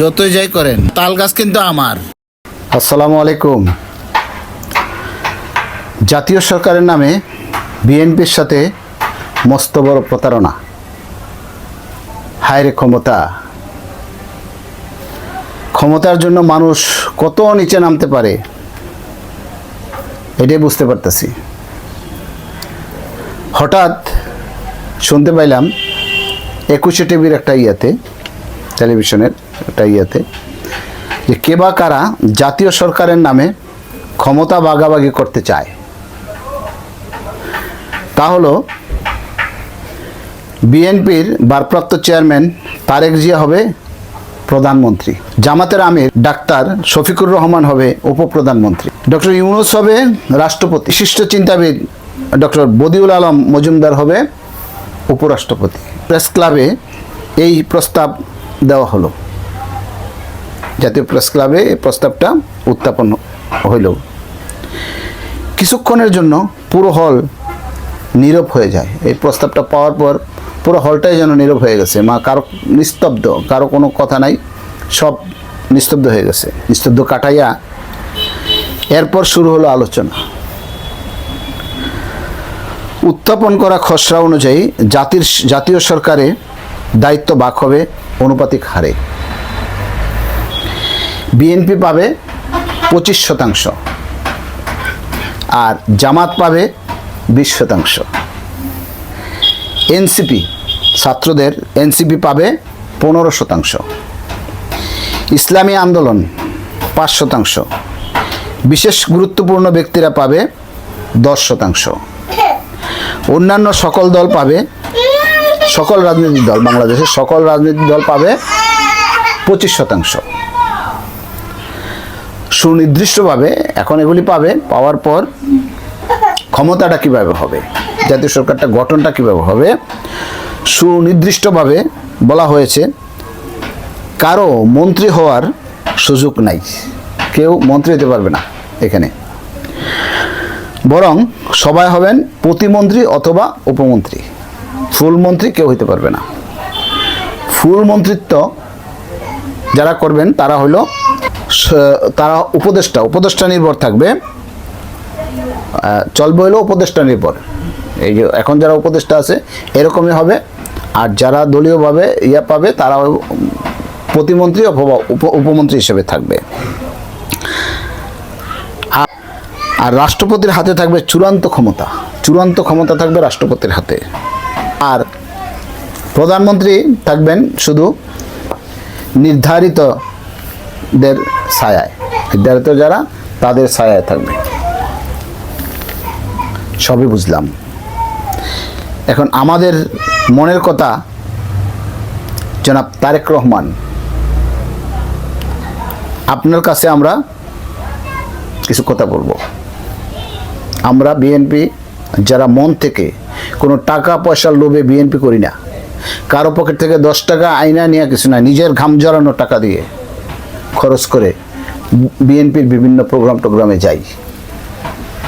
যতই যাই করেন, তাল গাছ কিন্তু আমার। আসসালামু আলাইকুম। জাতীয় সরকারের নামে বিএনপির সাথে মস্ত বড় প্রতারণা। হায়রে ক্ষমতা। ক্ষমতার জন্য মানুষ কত নিচে নামতে পারে, এটাই বুঝতে পারতেছি। হঠাৎ শুনতে পাইলাম একুশে টিভির একটা ইয়েতে, টেলিভিশনের একটা ইয়েতে, যে কে বা কারা জাতীয় সরকারের নামে ক্ষমতা ভাগাভাগি করতে চায়। তা হলো, বিএনপির ভারপ্রাপ্ত চেয়ারম্যান তারেক জিয়া হবে প্রধানমন্ত্রী, জামাতের আমির ডাক্তার শফিকুর রহমান হবে উপপ্রধানমন্ত্রী। ডক্টর ইউনুস হবে রাষ্ট্রপতি, বিশিষ্ট চিন্তাবিদ ডক্টর বদিউল আলম মজুমদার হবে উপরাষ্ট্রপতি। প্রেস ক্লাবে এই প্রস্তাব দেওয়া হলো। জাতীয় প্রেস ক্লাবে এই প্রস্তাবটা উত্থাপন হইল। কিছুক্ষণের জন্য পুরো হল নীরব হয়ে যায়। এই প্রস্তাবটা পাওয়ার পর পুরো হলটাই যেন নীরব হয়ে গেছে। মা, কারও নিস্তব্ধ, কারও কোনো কথা নাই, সব নিস্তব্ধ হয়ে গেছে। নিস্তব্ধ কাটাইয়া এরপর শুরু হলো আলোচনা। উত্থাপন করা খসড়া অনুযায়ী জাতির, জাতীয় সরকারে দায়িত্ব বাক হবে অনুপাতিক হারে। বিএনপি পাবে পঁচিশ শতাংশ আর জামাত পাবে বিশ শতাংশ। এনসিপি, ছাত্রদের এনসিপি পাবে পনেরো শতাংশ। ইসলামী আন্দোলন পাঁচ শতাংশ। বিশেষ গুরুত্বপূর্ণ ব্যক্তিরা পাবে দশ শতাংশ। অন্যান্য সকল দল পাবে, সকল রাজনৈতিক দল, বাংলাদেশের সকল রাজনৈতিক দল পাবে পঁচিশ শতাংশ। সুনির্দিষ্টভাবে এখন এগুলি পাবে, পাওয়ার পর ক্ষমতাটা কীভাবে হবে, জাতীয় সরকারটা গঠনটা কীভাবে হবে, সুনির্দিষ্টভাবে বলা হয়েছে, কারও মন্ত্রী হওয়ার সুযোগ নাই। কেউ মন্ত্রী হতে পারবে না এখানে। বরং সবাই হবেন প্রতিমন্ত্রী অথবা উপমন্ত্রী। ফুল মন্ত্রী কেউ হইতে পারবে না। ফুল মন্ত্রিত্ব যারা করবেন তারা হলো তারা উপদেষ্টা উপদেষ্টা নির্ভর থাকবে। চলবে হলো উপদেষ্টা নির্ভর। এই যে এখন যারা উপদেষ্টা আছে, এরকমই হবে। আর যারা দলীয়ভাবে ইয়া পাবে তারা প্রতিমন্ত্রী অথবা উপ- উপমন্ত্রী হিসেবে থাকবে। আর- রাষ্ট্রপতির হাতে থাকবে চূড়ান্ত ক্ষমতা। চূড়ান্ত ক্ষমতা থাকবে রাষ্ট্রপতির হাতে। আর প্রধানমন্ত্রী থাকবেন শুধু নির্ধারিতদের ছায়ায়। নির্ধারিত যারা, তাদের ছায়ায় থাকবে। সবই বুঝলাম। এখন আমাদের মনের কথা, জনাব তারেক রহমান, আপনার কাছে আমরা কিছু কথা বলব। আমরা বিএনপি যারা মন থেকে কোনো টাকা পয়সার লোভে বিএনপি করি না, কারও পকেট থেকে দশ টাকা আইনা নিয়ে কিছু না নিজের ঘাম জড়ানো টাকা দিয়ে। খরচ করে বিএনপির বিভিন্ন প্রোগ্রাম টোগ্রামে যাই।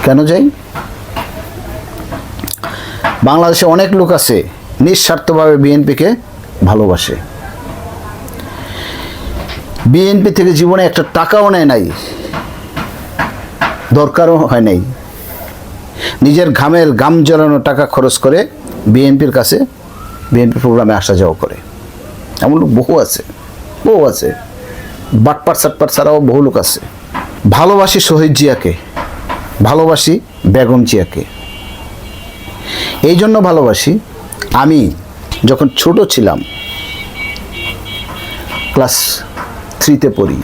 কেন যাই? বাংলাদেশে অনেক লোক আছে, নিঃস্বার্থভাবে বিএনপিকে ভালোবাসে। বিএনপি থেকে জীবনে একটা টাকাও নেয় নাই, দরকারও হয় নাই। নিজের ঘামের গাম জ্বালানো টাকা খরচ করে বিএনপির কাছে বিএনপি প্রোগ্রামে আসা যাওয়া করে। এমন লোক বহু আছে বহু আছে। বাটপাট সাটপাট ছাড়াও বহু লোক আছে। ভালোবাসি শহীদ জিয়াকে, ভালোবাসি বেগম জিয়াকে। এই জন্য ভালোবাসি, আমি যখন ছোট ছিলাম, ক্লাস থ্রিতে পড়ি,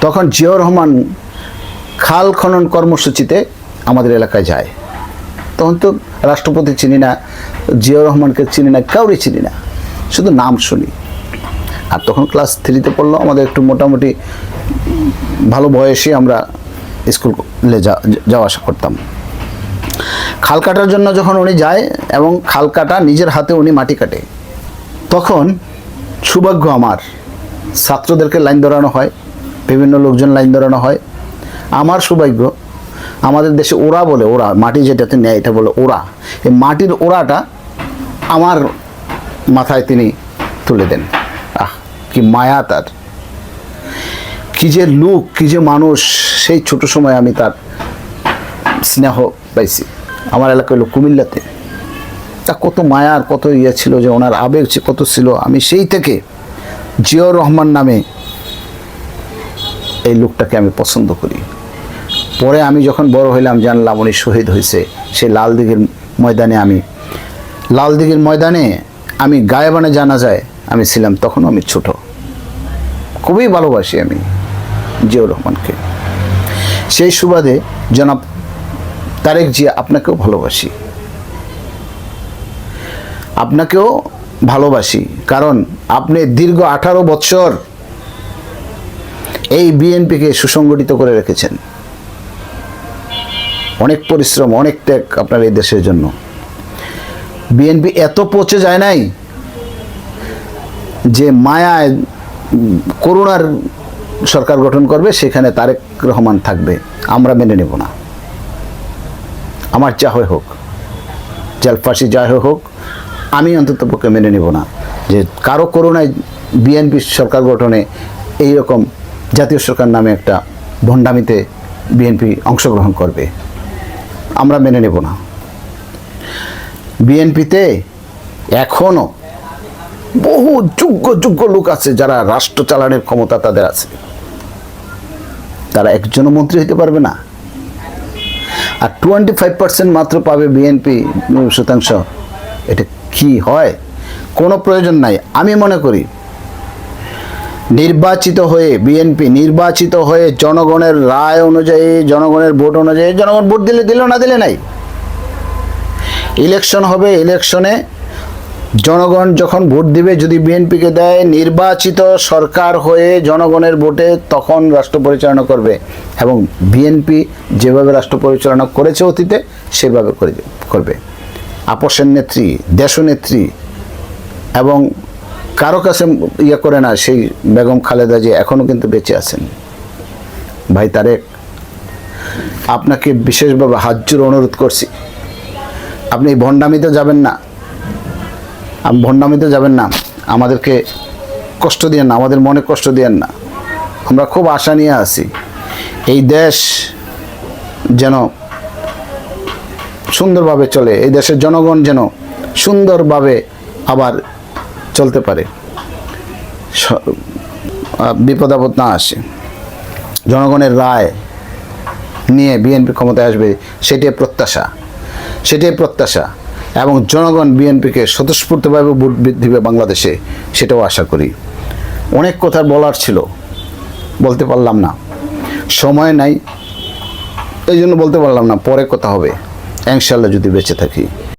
তখন জিয়াউর রহমান খাল খনন কর্মসূচিতে আমাদের এলাকায় যায়। তখন তো রাষ্ট্রপতি চিনি না, জিয়াউর রহমানকে চিনি না কাউরে চিনি না, শুধু নাম শুনি। আর তখন ক্লাস থ্রিতে পড়ল, আমাদের একটু মোটামুটি ভালো বয়সে আমরা স্কুলে যাওয়া আসা করতাম। খাল কাটার জন্য যখন উনি যায় এবং খাল কাটা নিজের হাতে উনি মাটি কাটে, তখন সৌভাগ্য আমার, ছাত্রদেরকে লাইন ধরানো হয়, বিভিন্ন লোকজন লাইন ধরানো হয়। আমার সৌভাগ্য, আমাদের দেশে ওরা বলে, ওরা মাটি যেটাতে নেয় এটা বলে ওরা। এই মাটির ওরাটা আমার মাথায় তিনি তুলে দেন। কি মায়া তার? কি যে লুক, কি যে মানুষ, সেই ছোট সময় আমি তার স্নেহ পাইছি। আমার এলাকা হলো কুমিল্লাতে। তা কত মায়া আর কত ইয়ে ছিল যে ওনার আবেগ কত ছিল। আমি সেই থেকে জিয়র রহমান নামে এই লোকটাকে আমি পছন্দ করি। পরে আমি যখন বড় হইলাম, জানলাম উনি শহীদ হয়েছে। সেই লাল দিঘির ময়দানে আমি লাল দিঘির ময়দানে আমি গায়েবানে জানা যায় আমি ছিলাম তখন আমি ছোট। খুবই ভালোবাসি আমি জিয়াউর রহমানকে। সেই সুবাদে জনাব তারেক জিয়া আপনাকেও ভালোবাসি। আপনাকেও ভালোবাসি, কারণ আপনি দীর্ঘ আঠারো বছর এই বিএনপিকে সুসংগঠিত করে রেখেছেন। অনেক পরিশ্রম, অনেক ত্যাগ আপনার এই দেশের জন্য। বিএনপি এত পচে যায় নাই যে মায়ায় করুণার সরকার গঠন করবে, সেখানে তারেক রহমান থাকবে। আমরা মেনে নেব না। আমার যা হয়ে হোক, জলফাসি যা হয় হোক, আমি অন্তত পক্ষে মেনে নেব না যে কারও করুণায় বিএনপি সরকার গঠনে এই রকম জাতীয় সরকার নামে একটা ভণ্ডামিতে বিএনপি অংশগ্রহণ করবে। আমরা মেনে নেব না। বিএনপিতে এখনও বহু যোগ্য যোগ্য লোক আছে যারা রাষ্ট্র চালানোর ক্ষমতা তাদের আছে। তারা একজনও মন্ত্রী হতে পারবে না। আর টোয়েন্টি ফাইভ পার্সেন্ট মাত্র পাবে বিএনপি শতাংশ এটা কি হয়? কোনো প্রয়োজন নাই। আমি মনে করি, নির্বাচিত হয়ে বিএনপি নির্বাচিত হয়ে জনগণের রায় অনুযায়ী, জনগণের ভোট অনুযায়ী, জনগণ ভোট দিলে দিল না দিলে নাই। ইলেকশন হবে, ইলেকশনে জনগণ যখন ভোট দিবে, যদি বিএনপিকে দেয় নির্বাচিত সরকার হয়ে জনগণের ভোটে, তখন রাষ্ট্র পরিচালনা করবে। এবং বিএনপি যেভাবে রাষ্ট্র পরিচালনা করেছে অতীতে, সেভাবে করে করবে। আপসের নেত্রী, দেশনেত্রী এবং কারও কাছে ইয়ে করে না, সেই বেগম খালেদা যে এখনও কিন্তু বেঁচে আছেন। ভাই তারেক, আপনাকে বিশেষভাবে হাত জোড়ে অনুরোধ করছি। আপনি ভণ্ডামিতে যাবেন না। ভণ্ডামিতে যাবেন না। আমাদেরকে কষ্ট দিয়েন না আমাদের মনে কষ্ট দিয়েন না। আমরা খুব আশা নিয়ে আছি। এই দেশ যেন সুন্দরভাবে চলে এই দেশের জনগণ যেন সুন্দরভাবে আবার চলতে পারে। স- আহ, বিপদ আপদ না আসে। জনগণের রায় নিয়ে বিএনপি ক্ষমতায় আসবে সেটাই প্রত্যাশা। সেটাই প্রত্যাশা। এবং জনগণ বিএনপিকে স্বতঃস্ফূর্তভাবে ভোট দিবে বাংলাদেশে, সেটাও আশা করি। অনেক কথা বলার ছিল, বলতে পারলাম না। সময় নাই এই জন্য বলতে পারলাম না, পরে কথা হবে। ইনশাল্লাহ যদি বেঁচে থাকি।